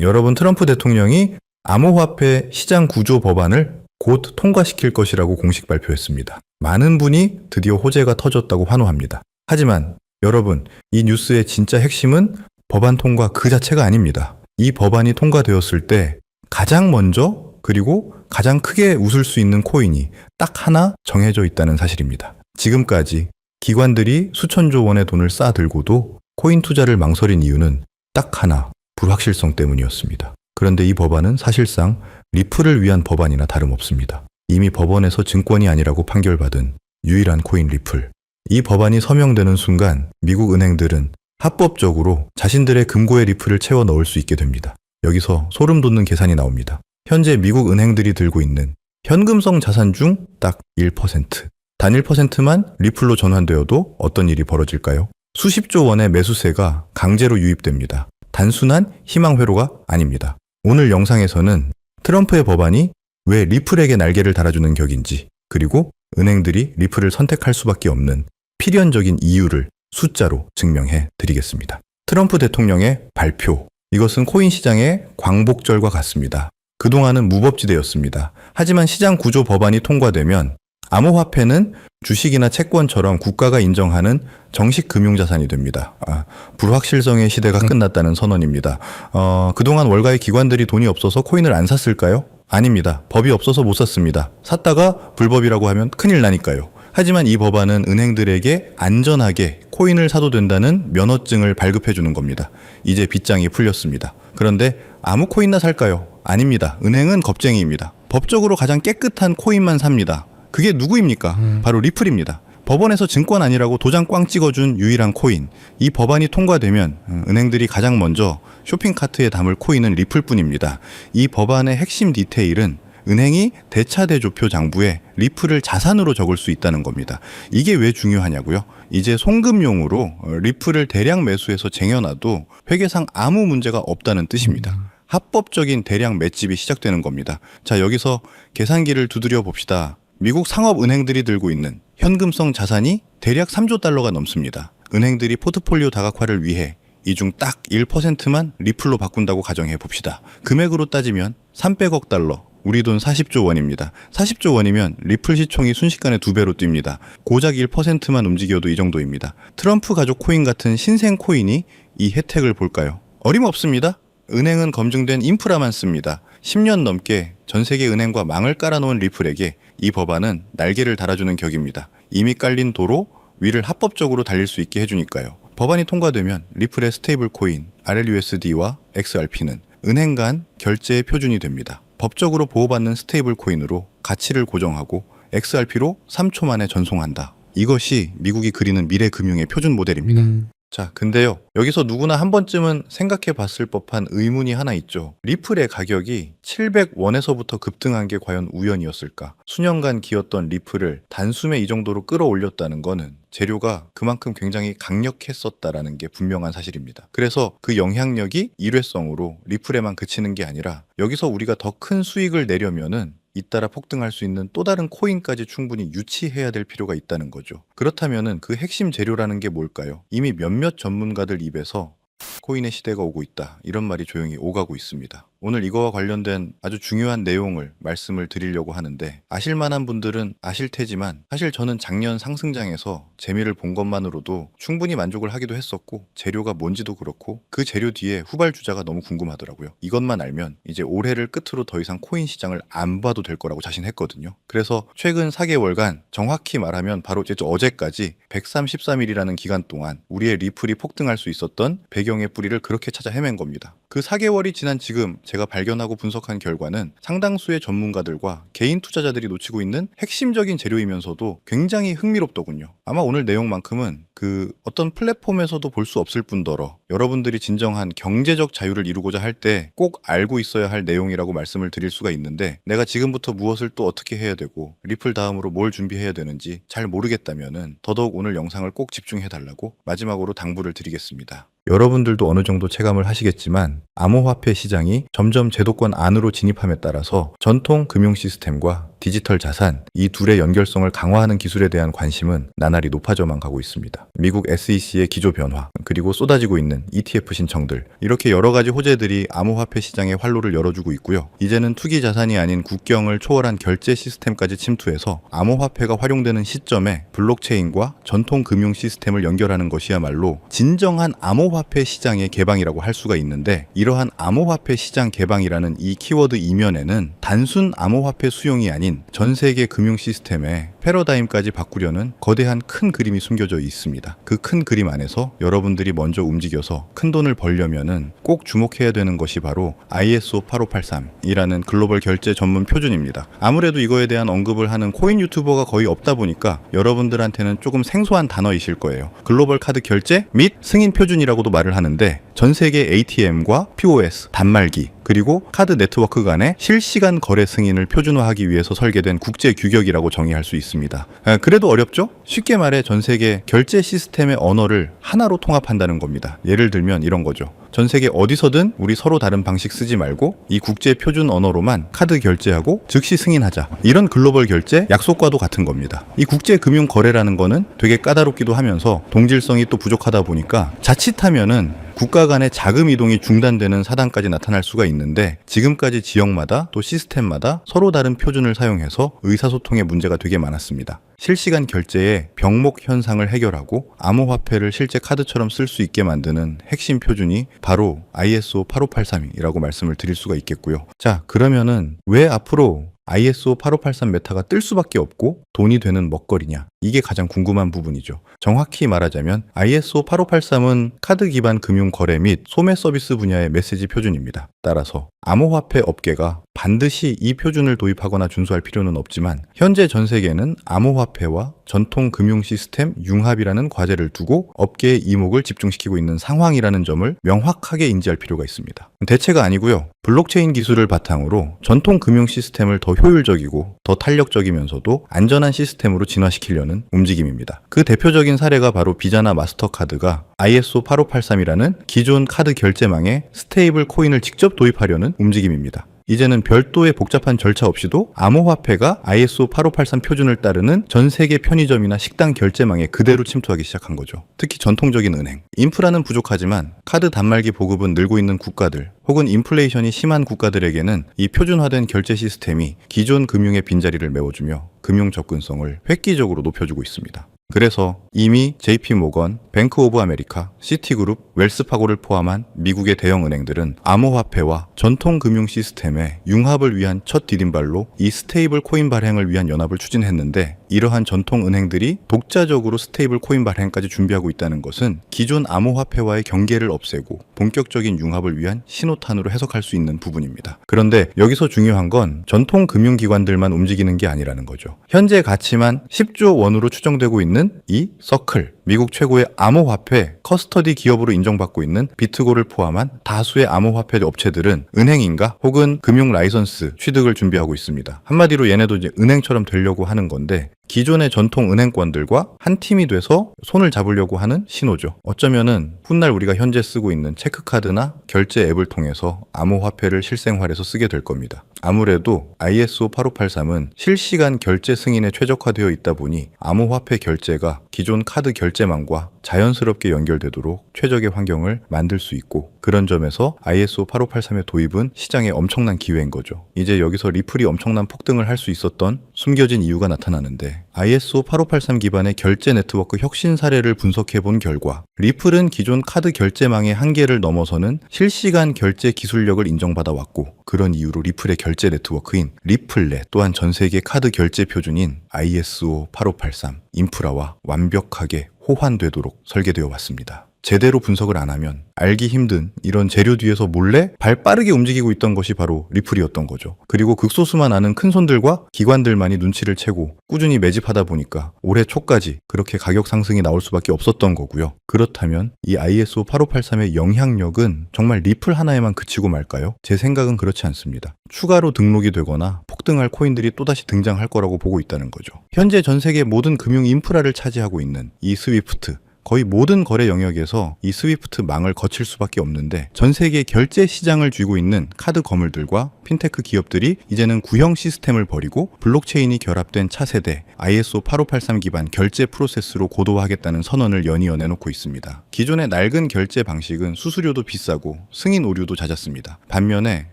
여러분 트럼프 대통령이 암호화폐 시장 구조 법안을 곧 통과시킬 것이라고 공식 발표했습니다. 많은 분이 드디어 호재가 터졌다고 환호합니다. 하지만 여러분, 이 뉴스의 진짜 핵심은 법안 통과 그 자체가 아닙니다. 이 법안이 통과되었을 때 가장 먼저 그리고 가장 크게 웃을 수 있는 코인이 딱 하나 정해져 있다는 사실입니다. 지금까지 기관들이 수천조 원의 돈을 쌓아들고도 코인 투자를 망설인 이유는 딱 하나, 불확실성 때문이었습니다. 그런데 이 법안은 사실상 리플을 위한 법안이나 다름없습니다. 이미 법원에서 증권이 아니라고 판결받은 유일한 코인 리플. 이 법안이 서명되는 순간 미국 은행들은 합법적으로 자신들의 금고의 리플을 채워 넣을 수 있게 됩니다. 여기서 소름 돋는 계산이 나옵니다. 현재 미국 은행들이 들고 있는 현금성 자산 중 딱 1%. 단 1%만 리플로 전환되어도 어떤 일이 벌어질까요? 수십조 원의 매수세가 강제로 유입됩니다. 단순한 희망 회로가 아닙니다. 오늘 영상에서는 트럼프의 법안이 왜 리플에게 날개를 달아주는 격인지, 그리고 은행들이 리플을 선택할 수밖에 없는 필연적인 이유를 숫자로 증명해 드리겠습니다. 트럼프 대통령의 발표. 이것은 코인 시장의 광복절과 같습니다. 그동안은 무법지대였습니다. 하지만 시장 구조 법안이 통과되면 암호화폐는 주식이나 채권처럼 국가가 인정하는 정식 금융자산이 됩니다. 아, 불확실성의 시대가 끝났다는 선언입니다. 어, 그동안 월가의 기관들이 돈이 없어서 코인을 안 샀을까요? 아닙니다. 법이 없어서 못 샀습니다. 샀다가 불법이라고 하면 큰일 나니까요. 하지만 이 법안은 은행들에게 안전하게 코인을 사도 된다는 면허증을 발급해 주는 겁니다. 이제 빗장이 풀렸습니다. 그런데 아무 코인나 살까요? 아닙니다. 은행은 겁쟁이입니다. 법적으로 가장 깨끗한 코인만 삽니다. 그게 누구입니까? 바로 리플입니다. 법원에서 증권 아니라고 도장 꽝 찍어준 유일한 코인. 이 법안이 통과되면 음, 은행들이 가장 먼저 쇼핑카트에 담을 코인은 리플뿐입니다. 이 법안의 핵심 디테일은 은행이 대차대조표 장부에 리플을 자산으로 적을 수 있다는 겁니다. 이게 왜 중요하냐고요? 이제 송금용으로 어, 리플을 대량 매수해서 쟁여놔도 회계상 아무 문제가 없다는 뜻입니다. 합법적인 대량 맷집이 시작되는 겁니다. 자, 여기서 계산기를 두드려 봅시다. 미국 상업은행들이 들고 있는 현금성 자산이 대략 3조 달러가 넘습니다. 은행들이 포트폴리오 다각화를 위해 이 중 딱 1%만 리플로 바꾼다고 가정해 봅시다. 금액으로 따지면 300억 달러, 우리 돈 40조 원입니다. 40조 원이면 리플 시총이 순식간에 두 배로 뜁니다. 고작 1%만 움직여도 이 정도입니다. 트럼프 가족 코인 같은 신생 코인이 이 혜택을 볼까요? 어림없습니다. 은행은 검증된 인프라만 씁니다. 10년 넘게 전 세계 은행과 망을 깔아놓은 리플에게 이 법안은 날개를 달아주는 격입니다. 이미 깔린 도로 위를 합법적으로 달릴 수 있게 해주니까요. 법안이 통과되면 리플의 스테이블 코인 RLUSD와 XRP는 은행 간 결제의 표준이 됩니다. 법적으로 보호받는 스테이블 코인으로 가치를 고정하고 XRP로 3초 만에 전송한다. 이것이 미국이 그리는 미래 금융의 표준 모델입니다. 음, 자, 근데요. 여기서 누구나 한 번쯤은 생각해 봤을 법한 의문이 하나 있죠. 리플의 가격이 700원에서부터 급등한 게 과연 우연이었을까? 수년간 기었던 리플을 단숨에 이 정도로 끌어올렸다는 거는 재료가 그만큼 굉장히 강력했었다라는 게 분명한 사실입니다. 그래서 그 영향력이 일회성으로 리플에만 그치는 게 아니라 여기서 우리가 더 큰 수익을 내려면은 잇따라 폭등할 수 있는 또 다른 코인까지 충분히 유치해야 될 필요가 있다는 거죠. 그렇다면은 그 핵심 재료라는 게 뭘까요? 이미 몇몇 전문가들 입에서 코인의 시대가 오고 있다. 이런 말이 조용히 오가고 있습니다. 오늘 이거와 관련된 아주 중요한 내용을 말씀을 드리려고 하는데 아실 만한 분들은 아실 테지만 사실 저는 작년 상승장에서 재미를 본 것만으로도 충분히 만족을 하기도 했었고 재료가 뭔지도 그렇고 그 재료 뒤에 후발 주자가 너무 궁금하더라고요. 이것만 알면 이제 올해를 끝으로 더 이상 코인 시장을 안 봐도 될 거라고 자신했거든요. 그래서 최근 4개월간 정확히 말하면 바로 어제까지 133일이라는 기간 동안 우리의 리플이 폭등할 수 있었던 배경의 뿌리를 그렇게 찾아 헤맨 겁니다. 그 4개월이 지난 지금 제가 발견하고 분석한 결과는 상당수의 전문가들과 개인 투자자들이 놓치고 있는 핵심적인 재료이면서도 굉장히 흥미롭더군요. 아마 오늘 내용만큼은 그 어떤 플랫폼에서도 볼 수 없을 뿐더러 여러분들이 진정한 경제적 자유를 이루고자 할 때 꼭 알고 있어야 할 내용이라고 말씀을 드릴 수가 있는데 내가 지금부터 무엇을 또 어떻게 해야 되고 리플 다음으로 뭘 준비해야 되는지 잘 모르겠다면은 더더욱 오늘 영상을 꼭 집중해 달라고 마지막으로 당부를 드리겠습니다. 여러분들도 어느 정도 체감을 하시겠지만 암호화폐 시장이 점점 제도권 안으로 진입함에 따라서 전통 금융 시스템과 디지털 자산 이 둘의 연결성을 강화하는 기술에 대한 관심은 나날이 높아져만 가고 있습니다. 미국 SEC의 기조 변화 그리고 쏟아지고 있는 ETF 신청들 이렇게 여러 가지 호재들이 암호화폐 시장에 활로를 열어주고 있고요. 이제는 투기 자산이 아닌 국경을 초월한 결제 시스템까지 침투해서 암호화폐가 활용되는 시점에 블록체인과 전통 금융 시스템을 연결하는 것이야말로 진정한 암호화폐 시장의 개방이라고 할 수가 있는데 이러한 암호화폐 시장 개방이라는 이 키워드 이면에는 단순 암호화폐 수용이 아닌 전 세계 금융 시스템의 패러다임까지 바꾸려는 거대한 큰 그림이 숨겨져 있습니다. 그 큰 그림 안에서 여러분들이 먼저 움직여서 큰 돈을 벌려면은 꼭 주목해야 되는 것이 바로 ISO 8583이라는 글로벌 결제 전문 표준입니다. 아무래도 이거에 대한 언급을 하는 코인 유튜버가 거의 없다 보니까 여러분들한테는 조금 생소한 단어이실 거예요. 글로벌 카드 결제 및 승인 표준이라고도 말을 하는데 전 세계 ATM과 POS, 단말기, 그리고 카드 네트워크 간의 실시간 거래 승인을 표준화하기 위해서 설계된 국제 규격이라고 정의할 수 있습니다. 아, 그래도 어렵죠? 쉽게 말해 전 세계 결제 시스템의 언어를 하나로 통합한다는 겁니다. 예를 들면 이런 거죠. 전 세계 어디서든 우리 서로 다른 방식 쓰지 말고 이 국제 표준 언어로만 카드 결제하고 즉시 승인하자. 이런 글로벌 결제 약속과도 같은 겁니다. 이 국제 금융 거래라는 거는 되게 까다롭기도 하면서 동질성이 또 부족하다 보니까 자칫하면은 국가 간의 자금 이동이 중단되는 사단까지 나타날 수가 있는데 지금까지 지역마다 또 시스템마다 서로 다른 표준을 사용해서 의사소통에 문제가 되게 많았습니다. 실시간 결제 의 병목 현상을 해결하고 암호화폐를 실제 카드처럼 쓸 수 있게 만드는 핵심 표준이 바로 ISO 8583이라고 말씀을 드릴 수가 있겠고요. 자, 그러면은 왜 앞으로 ISO 8583 메타가 뜰 수밖에 없고 돈이 되는 먹거리냐? 이게 가장 궁금한 부분이죠. 정확히 말하자면 ISO 8583은 카드 기반 금융 거래 및 소매 서비스 분야의 메시지 표준입니다. 따라서 암호화폐 업계가 반드시 이 표준을 도입하거나 준수할 필요는 없지만 현재 전 세계는 암호화폐와 전통 금융 시스템 융합이라는 과제를 두고 업계의 이목을 집중시키고 있는 상황이라는 점을 명확하게 인지할 필요가 있습니다. 대체가 아니고요. 블록체인 기술을 바탕으로 전통 금융 시스템을 더 효율적이고 더 탄력적이면서도 안전한 시스템으로 진화시키려 는 움직임입니다. 그 대표적인 사례가 바로 비자나 마스터카드가 ISO 8583이라는 기존 카드 결제망에 스테이블 코인을 직접 도입하려는 움직임입니다. 이제는 별도의 복잡한 절차 없이도 암호화폐가 ISO 8583 표준을 따르는 전 세계 편의점이나 식당 결제망에 그대로 침투하기 시작한 거죠. 특히 전통적인 은행. 인프라는 부족하지만 카드 단말기 보급은 늘고 있는 국가들 혹은 인플레이션이 심한 국가들에게는 이 표준화된 결제 시스템이 기존 금융의 빈자리를 메워주며 금융 접근성을 획기적으로 높여주고 있습니다. 그래서 이미 JP 모건, 뱅크 오브 아메리카, 시티그룹, 웰스파고를 포함한 미국의 대형 은행들은 암호화폐와 전통 금융 시스템의 융합을 위한 첫 디딤발로 이 스테이블 코인 발행을 위한 연합을 추진했는데 이러한 전통 은행들이 독자적으로 스테이블 코인 발행까지 준비하고 있다는 것은 기존 암호화폐와의 경계를 없애고 본격적인 융합을 위한 신호탄으로 해석할 수 있는 부분입니다. 그런데 여기서 중요한 건 전통 금융기관들만 움직이는 게 아니라는 거죠. 현재 가치만 10조 원으로 추정되고 있는 이 서클, 미국 최고의 암호화폐 커스터디 기업으로 인정받고 있는 비트고를 포함한 다수의 암호화폐 업체들은 은행인가 혹은 금융 라이선스 취득을 준비하고 있습니다. 한마디로 얘네도 이제 은행처럼 되려고 하는 건데 기존의 전통 은행권들과 한 팀이 돼서 손을 잡으려고 하는 신호죠. 어쩌면은 훗날 우리가 현재 쓰고 있는 체크카드나 결제 앱을 통해서 암호화폐를 실생활에서 쓰게 될 겁니다. 아무래도 ISO 8583은 실시간 결제 승인에 최적화되어 있다 보니 암호화폐 결제가 기존 카드 결제 망과 자연스럽게 연결되도록 최적의 환경을 만들 수 있고 그런 점에서 ISO 8583의 도입은 시장에 엄청난 기회인 거죠. 이제 여기서 리플이 엄청난 폭등을 할 수 있었던 숨겨진 이유가 나타나는데 ISO 8583 기반의 결제 네트워크 혁신 사례를 분석해 본 결과 리플은 기존 카드 결제망의 한계를 넘어서는 실시간 결제 기술력을 인정받아 왔고 그런 이유로 리플의 결제 네트워크인 리플렛 또한 전 세계 카드 결제 표준인 ISO 8583 인프라와 완벽하게 호환되도록 설계되어 왔습니다. 제대로 분석을 안 하면 알기 힘든 이런 재료 뒤에서 몰래 발 빠르게 움직이고 있던 것이 바로 리플이었던 거죠. 그리고 극소수만 아는 큰 손들과 기관들만이 눈치를 채고 꾸준히 매집하다 보니까 올해 초까지 그렇게 가격 상승이 나올 수밖에 없었던 거고요. 그렇다면 이 ISO 8583의 영향력은 정말 리플 하나에만 그치고 말까요? 제 생각은 그렇지 않습니다. 추가로 등록이 되거나 폭등할 코인들이 또다시 등장할 거라고 보고 있다는 거죠. 현재 전 세계 모든 금융 인프라를 차지하고 있는 이 스위프트 거의 모든 거래 영역에서 이 스위프트 망을 거칠 수밖에 없는데 전 세계 결제 시장을 쥐고 있는 카드 거물들과 핀테크 기업들이 이제는 구형 시스템을 버리고 블록체인이 결합된 차세대 ISO 8583 기반 결제 프로세스로 고도화하겠다는 선언을 연이어 내놓고 있습니다. 기존의 낡은 결제 방식은 수수료도 비싸고 승인 오류도 잦았습니다. 반면에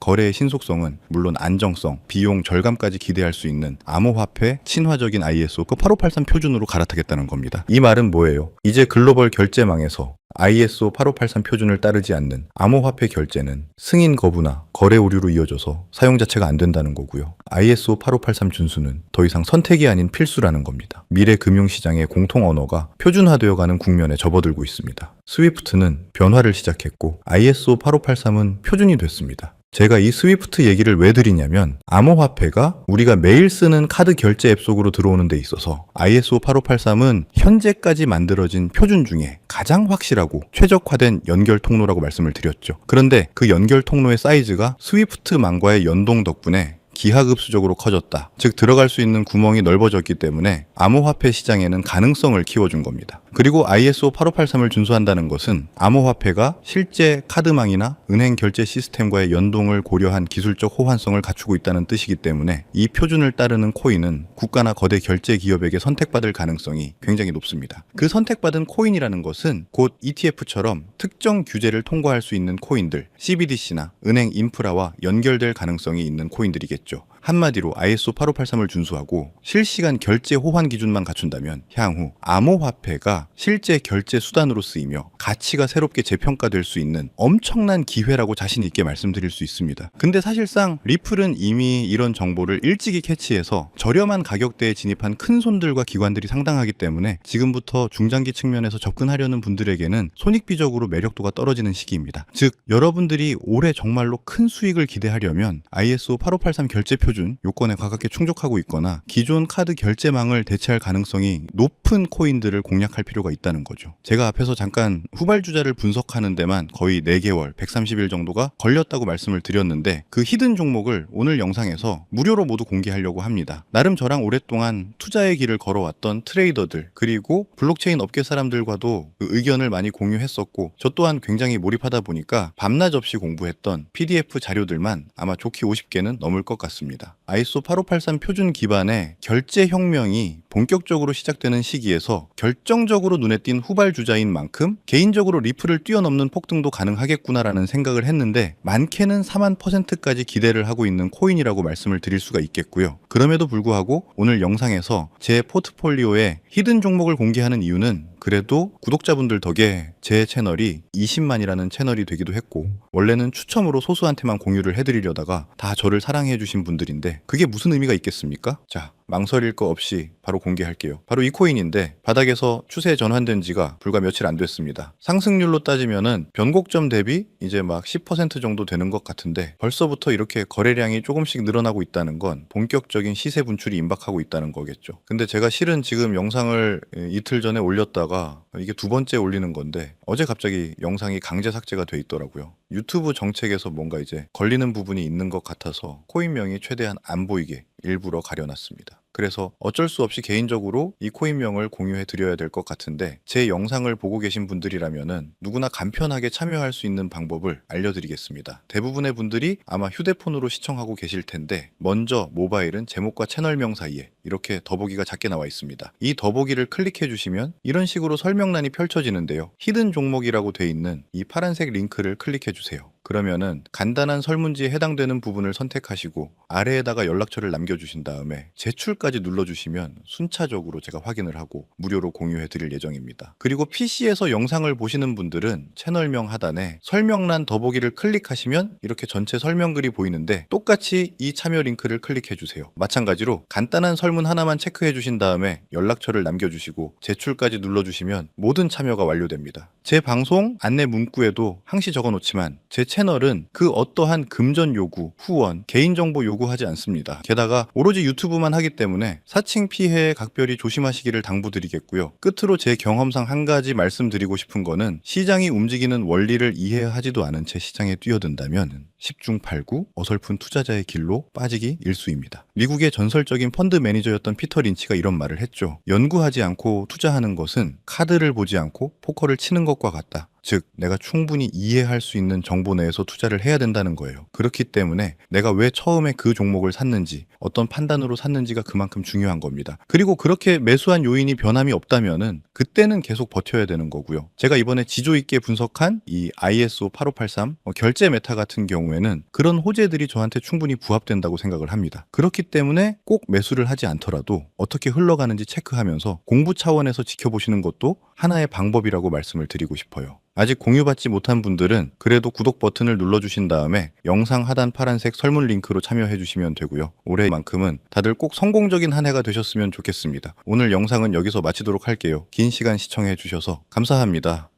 거래의 신속성은 물론 안정성, 비용 절감까지 기대할 수 있는 암호화폐 친화적인 ISO 그 8583 표준으로 갈아타겠다는 겁니다. 이 말은 뭐예요? 이제 글로벌 결제망에서 ISO 8583 표준을 따르지 않는 암호화폐 결제는 승인 거부나 거래 오류로 이어져서 사용 자체가 안 된다는 거고요. ISO 8583 준수는 더 이상 선택이 아닌 필수라는 겁니다. 미래 금융시장의 공통 언어가 표준화되어 가는 국면에 접어들고 있습니다. 스위프트는 변화를 시작했고 ISO 8583은 표준이 됐습니다. 제가 이 스위프트 얘기를 왜 드리냐면 암호화폐가 우리가 매일 쓰는 카드 결제 앱 속으로 들어오는 데 있어서 ISO 8583은 현재까지 만들어진 표준 중에 가장 확실하고 최적화된 연결 통로라고 말씀을 드렸죠. 그런데 그 연결 통로의 사이즈가 스위프트망과의 연동 덕분에 기하급수적으로 커졌다. 즉 들어갈 수 있는 구멍이 넓어졌기 때문에 암호화폐 시장에는 가능성을 키워준 겁니다. 그리고 ISO 8583을 준수한다는 것은 암호화폐가 실제 카드망이나 은행 결제 시스템과의 연동을 고려한 기술적 호환성을 갖추고 있다는 뜻이기 때문에 이 표준을 따르는 코인은 국가나 거대 결제 기업에게 선택받을 가능성이 굉장히 높습니다. 그 선택받은 코인이라는 것은 곧 ETF처럼 특정 규제를 통과할 수 있는 코인들, CBDC나 은행 인프라와 연결될 가능성이 있는 코인들이겠죠. 한마디로 ISO 8583을 준수하고 실시간 결제 호환 기준만 갖춘다면 향후 암호화폐가 실제 결제 수단으로 쓰이며 가치가 새롭게 재평가될 수 있는 엄청난 기회라고 자신 있게 말씀드릴 수 있습니다. 근데 사실상 리플은 이미 이런 정보를 일찍이 캐치해서 저렴한 가격대에 진입한 큰 손들과 기관들이 상당하기 때문에 지금부터 중장기 측면에서 접근하려는 분들에게는 손익비적으로 매력도가 떨어지는 시기입니다. 즉 여러분들이 올해 정말로 큰 수익을 기대하려면 ISO 8583 결제 표준 요건에 가깝게 충족하고 있거나 기존 카드 결제망을 대체할 가능성이 높은 코인들을 공략할 필요가 있다는 거죠. 제가 앞에서 잠깐 후발주자를 분석하는 데만 거의 4개월, 130일 정도가 걸렸다고 말씀을 드렸는데 그 히든 종목을 오늘 영상에서 무료로 모두 공개하려고 합니다. 나름 저랑 오랫동안 투자의 길을 걸어왔던 트레이더들 그리고 블록체인 업계 사람들과도 그 의견을 많이 공유했었고 저 또한 굉장히 몰입하다 보니까 밤낮 없이 공부했던 PDF 자료들만 아마 좋게 50개는 넘을 것 같습니다. wieder. ISO 8583 표준 기반의 결제 혁명이 본격적으로 시작되는 시기에서 결정적으로 눈에 띈 후발 주자인 만큼 개인적으로 리플을 뛰어넘는 폭등도 가능하겠구나라는 생각을 했는데 많게는 4만 퍼센트까지 기대를 하고 있는 코인이라고 말씀을 드릴 수가 있겠고요. 그럼에도 불구하고 오늘 영상에서 제 포트폴리오에 히든 종목을 공개하는 이유는 그래도 구독자분들 덕에 제 채널이 20만이라는 채널이 되기도 했고 원래는 추첨으로 소수한테만 공유를 해드리려다가 다 저를 사랑해주신 분들인데 그게 무슨 의미가 있겠습니까? 자 망설일 거 없이 바로 공개할게요. 바로 이 코인인데 바닥에서 추세 전환된 지가 불과 며칠 안 됐습니다. 상승률로 따지면은 변곡점 대비 이제 막 10% 정도 되는 것 같은데 벌써부터 이렇게 거래량이 조금씩 늘어나고 있다는 건 본격적인 시세 분출이 임박하고 있다는 거겠죠. 근데 제가 실은 지금 영상을 이틀 전에 올렸다가 이게 두 번째 올리는 건데 어제 갑자기 영상이 강제 삭제가 돼 있더라고요. 유튜브 정책에서 뭔가 이제 걸리는 부분이 있는 것 같아서 코인명이 최대한 안 보이게 일부러 가려놨습니다. 그래서 어쩔 수 없이 개인적으로 이 코인명을 공유해 드려야 될 것 같은데 제 영상을 보고 계신 분들이라면은 누구나 간편하게 참여할 수 있는 방법을 알려드리겠습니다. 대부분의 분들이 아마 휴대폰으로 시청하고 계실 텐데 먼저 모바일은 제목과 채널명 사이에 이렇게 더보기가 작게 나와 있습니다. 이 더보기를 클릭해 주시면 이런 식으로 설명란이 펼쳐지는데요. 히든 종목이라고 돼 있는 이 파란색 링크를 클릭해 주세요. 그러면은 간단한 설문지에 해당되는 부분을 선택하시고 아래에다가 연락처를 남겨주신 다음에 제출까지 눌러주시면 순차적으로 제가 확인을 하고 무료로 공유해 드릴 예정입니다. 그리고 PC에서 영상을 보시는 분들은 채널명 하단에 설명란 더보기를 클릭하시면 이렇게 전체 설명글이 보이는데 똑같이 이 참여 링크를 클릭해 주세요. 마찬가지로 간단한 설문 하나만 체크해 주신 다음에 연락처를 남겨주시고 제출까지 눌러주시면 모든 참여가 완료됩니다. 제 방송 안내 문구에도 항시 적어 놓지만 제 채널 채널은 그 어떠한 금전 요구, 후원, 개인정보 요구하지 않습니다. 게다가 오로지 유튜브만 하기 때문에 사칭 피해에 각별히 조심하시기를 당부드리겠고요. 끝으로 제 경험상 한 가지 말씀드리고 싶은 거는 시장이 움직이는 원리를 이해하지도 않은 채 시장에 뛰어든다면 10중 8구 어설픈 투자자의 길로 빠지기 일수입니다. 미국의 전설적인 펀드 매니저였던 피터 린치가 이런 말을 했죠. 연구하지 않고 투자하는 것은 카드를 보지 않고 포커를 치는 것과 같다. 즉, 내가 충분히 이해할 수 있는 정보 내에서 투자를 해야 된다는 거예요. 그렇기 때문에 내가 왜 처음에 그 종목을 샀는지, 어떤 판단으로 샀는지가 그만큼 중요한 겁니다. 그리고 그렇게 매수한 요인이 변함이 없다면은 그때는 계속 버텨야 되는 거고요. 제가 이번에 지조 있게 분석한 이 ISO 8583 어, 결제 메타 같은 경우에는 그런 호재들이 저한테 충분히 부합된다고 생각을 합니다. 그렇기 때문에 꼭 매수를 하지 않더라도 어떻게 흘러가는지 체크하면서 공부 차원에서 지켜보시는 것도 하나의 방법이라고 말씀을 드리고 싶어요. 아직 공유받지 못한 분들은 그래도 구독 버튼을 눌러주신 다음에 영상 하단 파란색 설문 링크로 참여해 주시면 되고요. 올해만큼은 다들 꼭 성공적인 한 해가 되셨으면 좋겠습니다. 오늘 영상은 여기서 마치도록 할게요. 긴 시간 시청해 주셔서 감사합니다.